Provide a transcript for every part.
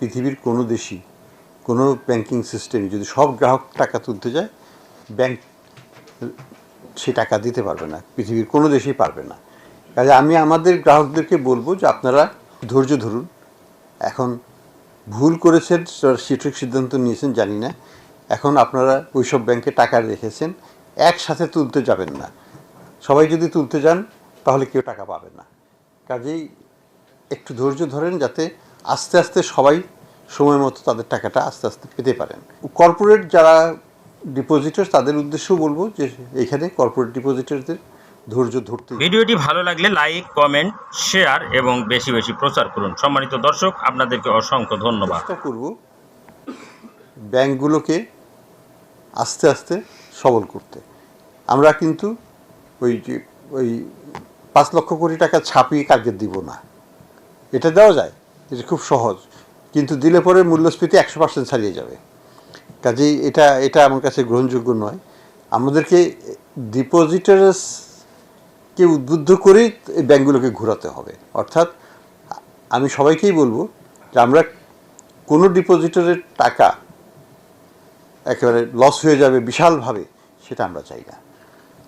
পৃথিবীর কোনো দেশই, কোনো ব্যাংকিং সিস্টেমে যদি সব গ্রাহক টাকা তুলতে যায় ব্যাংক সে টাকা দিতে পারবে না, পৃথিবীর কোনো দেশেই পারবে না। কাজে আমি আমাদের গ্রাহকদেরকে বলব যে আপনারা ধৈর্য ধরুন। এখন ভুল করেছেন সঠিক সিদ্ধান্ত নিয়েছেন, জানি না। এখন আপনারা ওইসব ব্যাংকে টাকা রেখেছেন, একসাথে তুলতে যাবেন না। সবাই যদি তুলতে যান, তাহলে কেউ টাকা পাবে না। কাজেই একটু ধৈর্য ধরেন যাতে আস্তে আস্তে সবাই সময় মতো তাদের টাকাটা আস্তে আস্তে পেতে পারেন। কর্পোরেট যারা ডিপোজিটার তাদের উদ্দেশ্যেও বলব যে এখানে কর্পোরেট ডিপোজিটারদের ধৈর্য ধরতে ভিডিওটি ভালো লাগলে লাইক কমেন্ট শেয়ার এবং বেশি বেশি প্রচার করুন। সম্মানিত দর্শক আপনাদেরকে অসংখ্য ধন্যবাদ। চেষ্টা করব ব্যাংকগুলোকে আস্তে আস্তে সবল করতে। আমরা কিন্তু ওই যে ওই পাঁচ লক্ষ কোটি টাকা ছাপিয়ে কাকে দিব না। এটা দেওয়া যায়। এটা খুব সহজ। কিন্তু দিলে পরে মূল্যস্ফীতি একশো পার্সেন্ট ছাড়িয়ে যাবে। কাজেই এটা এটা আমার কাছে গ্রহণযোগ্য নয়। আমাদেরকে ডিপোজিটার্সকে উদ্বুদ্ধ করেই এই ব্যাংকগুলোকে ঘোরাতে হবে। অর্থাৎ আমি সবাইকেই বলব যে আমরা কোনো ডিপোজিটরের টাকা একেবারে লস হয়ে যাবে বিশালভাবে, সেটা আমরা চাই না।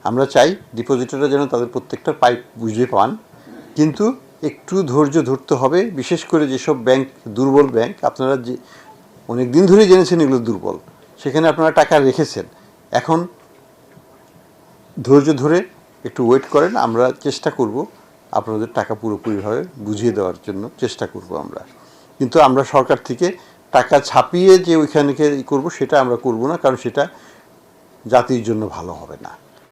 আমরা চাই ডিপোজিটররা যেন তাদের প্রত্যেকটা পাইপ বুঝে পান। কিন্তু একটু ধৈর্য ধরতে হবে, বিশেষ করে যেসব ব্যাংক, দুর্বল ব্যাংক, আপনারা যে অনেক দিন ধরেই জেনেছেন এগুলো দুর্বল, সেখানে আপনারা টাকা রেখেছেন। এখন ধৈর্য ধরে একটু ওয়েট করেন, আমরা চেষ্টা করব আপনাদের টাকা পুরোপুরিভাবে বুঝিয়ে দেওয়ার জন্য চেষ্টা করব আমরা। কিন্তু আমরা সরকার থেকে টাকা ছাপিয়ে যে ওইখানে করব, সেটা আমরা করব না, কারণ সেটা জাতির জন্য ভালো হবে না।